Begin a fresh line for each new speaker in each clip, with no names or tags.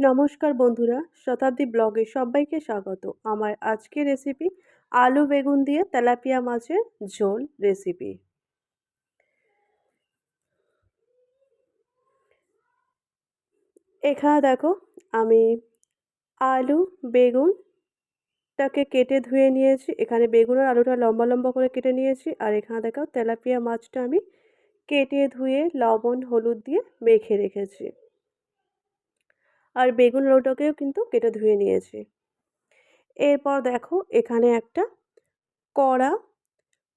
নমস্কার বন্ধুরা, শতাব্দী ব্লগে সবাইকে স্বাগত। আমার আজকের রেসিপি আলু বেগুন দিয়ে তেলাপিয়া মাছের ঝোল রেসিপি এখানে দেখো, আমি আলু বেগুনটাকে কেটে ধুয়ে নিয়েছি। এখানে বেগুন আর আলুটা লম্বা লম্বা করে কেটে নিয়েছি। আর এখানে দেখো, তেলাপিয়া মাছটা আমি কেটে ধুয়ে লবণ, হলুদ দিয়ে মেখে রেখেছি। আর বেগুন আলুটাকেও কিন্তু কেটে ধুয়ে নিয়েছি। এরপর দেখো এখানে একটা কড়া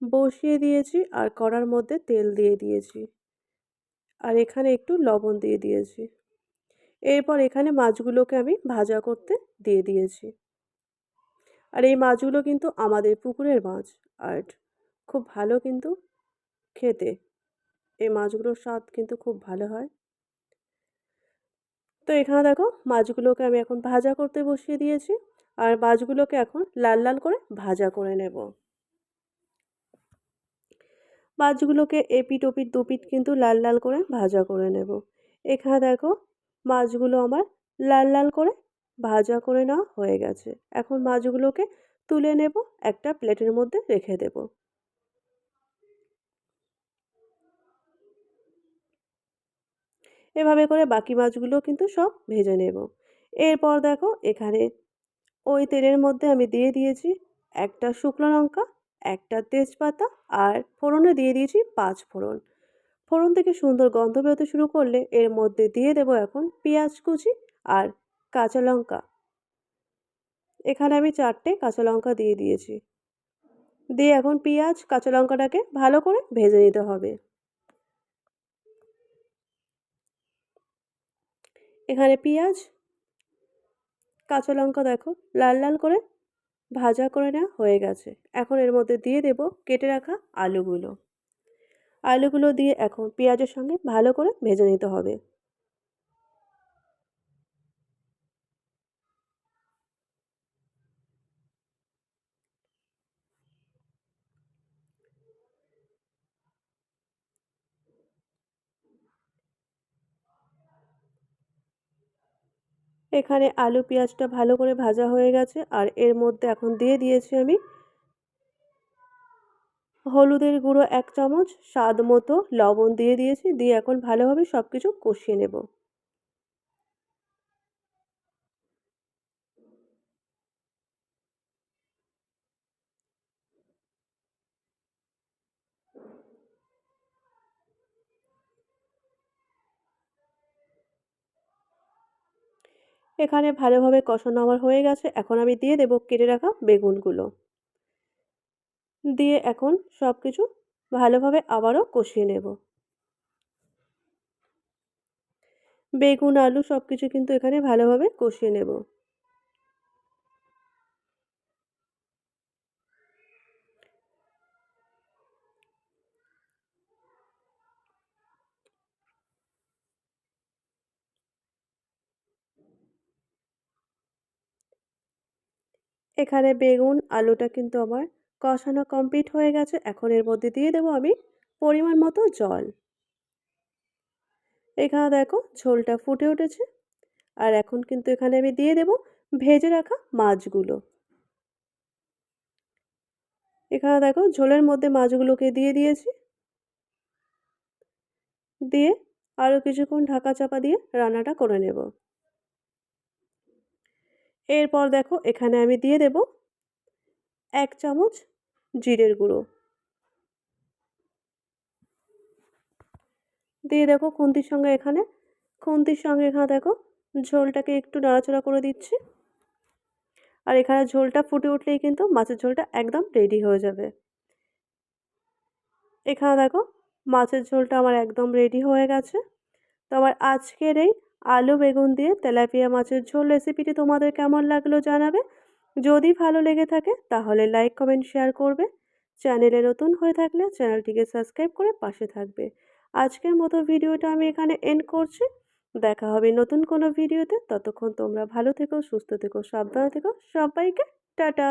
বসিয়ে দিয়েছি আর কড়ার মধ্যে তেল দিয়ে দিয়েছি। আর এখানে একটু লবণ দিয়ে দিয়েছি। এরপর এখানে মাছগুলোকে আমি ভাজা করতে দিয়ে দিয়েছি। আর এই মাছগুলো কিন্তু আমাদের পুকুরের মাছ আর খুব ভালো কিন্তু খেতে। এই মাছগুলোর স্বাদ কিন্তু খুব ভালো হয়। তো এখানে দেখো মাছগুলোকে আমি এখন ভাজা করতে বসিয়ে দিয়েছি। আর মাছগুলোকে এখন লাল লাল করে ভাজা করে নেব। মাছগুলোকে এপিট ওপিট দুপিট কিন্তু লাল লাল করে ভাজা করে নেব। এখানে দেখো মাছগুলো আমার লাল লাল করে ভাজা করে নেওয়া হয়ে গেছে। এখন মাছগুলোকে তুলে নেব, একটা প্লেটের মধ্যে রেখে দেবো। এভাবে করে বাকি মাছগুলো কিন্তু সব ভেজে নেব। এরপর দেখো এখানে ওই তেলের মধ্যে আমি দিয়ে দিয়েছি একটা শুকনো লঙ্কা, একটা তেজপাতা আর ফোড়নে দিয়ে দিয়েছি পাঁচ ফোড়ন। ফোড়ন থেকে সুন্দর গন্ধ বেরোতে শুরু করলে এর মধ্যে দিয়ে দেব এখন পেঁয়াজ কুচি আর কাঁচা লঙ্কা। এখানে আমি চারটে কাঁচা লঙ্কা দিয়ে দিয়েছি। দিয়ে এখন পেঁয়াজ, কাঁচা লঙ্কাটাকে ভালো করে ভেজে নিতে হবে। এখানে পেঁয়াজ, কাঁচা লঙ্কা দেখো, লাল লাল করে ভাজা করে নেওয়া হয়ে গেছে। এখন এর মধ্যে দিয়ে দেব কেটে রাখা আলুগুলো। আলুগুলো দিয়ে এখন পেঁয়াজের সঙ্গে ভালো করে ভেজে নিতে হবে। এখানে আলু পেঁয়াজটা ভালো করে ভাজা হয়ে গেছে, আর এর মধ্যে এখন দিয়ে দিয়েছি আমি হলুদের গুঁড়ো এক চামচ, স্বাদ মতো লবণ দিয়ে দিয়েছি, দিয়ে এখন ভালোভাবে সব কিছু কষিয়ে নেব। এখানে ভালোভাবে কষানো আমার হয়ে গেছে। এখন আমি দিয়ে দেবো কেটে রাখা বেগুনগুলো। দিয়ে এখন সব কিছু ভালোভাবে আবারও কষিয়ে নেব। বেগুন, আলু সব কিছু কিন্তু এখানে ভালোভাবে কষিয়ে নেব। এখানে বেগুন, আলুটা কিন্তু আমার কষানো কমপ্লিট হয়ে গেছে। এখন এর মধ্যে দিয়ে দেবো আমি পরিমাণ মতো জল। এখানে দেখো ঝোলটা ফুটে উঠেছে। আর এখন কিন্তু এখানে আমি দিয়ে দেব ভেজে রাখা মাছগুলো। এখানে দেখো ঝোলের মধ্যে মাছগুলোকে দিয়ে দিয়েছি। দিয়ে আরও কিছুক্ষণ ঢাকা চাপা দিয়ে রান্নাটা করে নেব। এরপর দেখো এখানে আমি দিয়ে দেব এক চামচ জিরের গুঁড়ো। দিয়ে দেখো খুন্তির সঙ্গে এখানে, খুন্তির সঙ্গে এখানে দেখো ঝোলটাকে একটু নাড়াচাড়া করে দিচ্ছি। আর এখানে ঝোলটা ফুটে উঠলেই কিন্তু মাছের ঝোলটা একদম রেডি হয়ে যাবে। এখানে দেখো মাছের ঝোলটা আমার একদম রেডি হয়ে গেছে। তো আমার আজকের এই আলু, বেগুন দিয়ে তেলাপিয়া মাছের ঝোল রেসিপিটি তোমাদের কেমন লাগল জানাবে? যদি ভালো লেগে থাকে, তাহলে লাইক কমেন্ট শেয়ার করবে। চ্যানেলে নতুন হয়ে থাকলে চ্যানেলটিকে সাবস্ক্রাইব করে পাশে থাকবে। আজকের মতো ভিডিওটা আমি এখানে এন্ড করছি। দেখা হবে নতুন কোনো ভিডিওতে ততক্ষণ তোমরা ভালো থেকো, সুস্থ থেকো, সাবধানে থেকো। সবাইকে টাটা!